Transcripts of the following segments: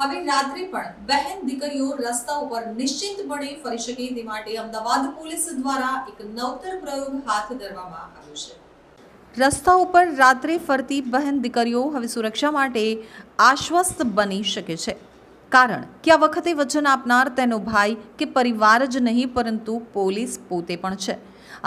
હવે રાત્રે પણ બહેન દીકરીઓ રસ્તા ઉપર નિશ્ચિતપણે ફરી શકે તે માટે અમદાવાદ પોલીસ દ્વારા એક નવતર પ્રયોગ હાથ ધરવામાં આવ્યો છે. રસ્તા ઉપર રાત્રે ફરતી બહેન દીકરીઓ હવે સુરક્ષા માટે આશ્વસ્ત બની શકે છે. કારણ કે આ વખતે વચન આપનાર તેનો ભાઈ કે પરિવાર જ નહીં, પરંતુ પોલીસ પોતે પણ છે.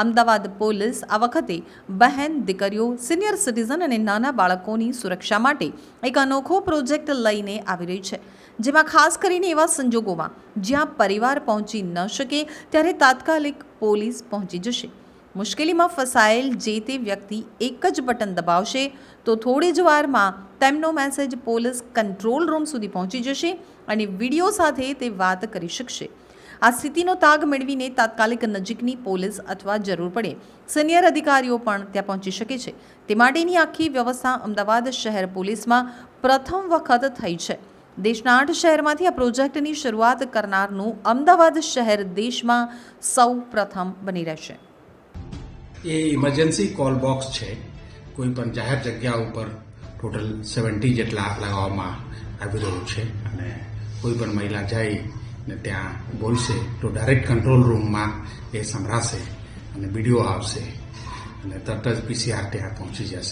અમદાવાદ પોલીસ આ વખતે બહેન, દીકરીઓ, સિનિયર સિટીઝન અને નાના બાળકોની સુરક્ષા માટે એક અનોખો પ્રોજેક્ટ લઈને આવી રહી છે, જેમાં ખાસ કરીને એવા સંજોગોમાં જ્યાં પરિવાર પહોંચી ન શકે, ત્યારે તાત્કાલિક પોલીસ પહોંચી જશે. મુશ્કેલીમાં ફસાયેલ જે તે વ્યક્તિ એક જ બટન દબાવશે, તો થોડી જ વારમાં તેમનો મેસેજ પોલીસ કંટ્રોલ રૂમ સુધી પહોંચી જશે અને વીડિયો સાથે તે વાત કરી શકશે. આ સ્થિતિનો તાગ મેળવીને તાત્કાલિક નજીકની પોલીસ અથવા જરૂર પડે. સિનિયર અધિકારીઓ પણ ત્યાં પહોંચી શકે છે. તે માટેની આખી વ્યવસ્થા અમદાવાદ શહેર પોલીસમાં પ્રથમ વખત થઈ છે. દેશના આઠ શહેરમાંથી આ પ્રોજેક્ટની શરૂઆત કરનારનું અમદાવાદ શહેર દેશમાં સૌ પ્રથમ બની રહેશે. એ ઇમરજન્સી કોલ બોક્સ છે. કોઈ પણ જાહેર જગ્યા ઉપર ટોટલ સેવન્ટી જેટલા લગાવવામાં આવી રહ્યું છે અને કોઈ પણ મહિલા જાય ને ત્યાં બોલશે તો ડાયરેક્ટ કંટ્રોલ રૂમમાં એ સંભળાશે અને વીડિયો આવશે અને તરત જ પીસીઆર ત્યાં પહોંચી જશે.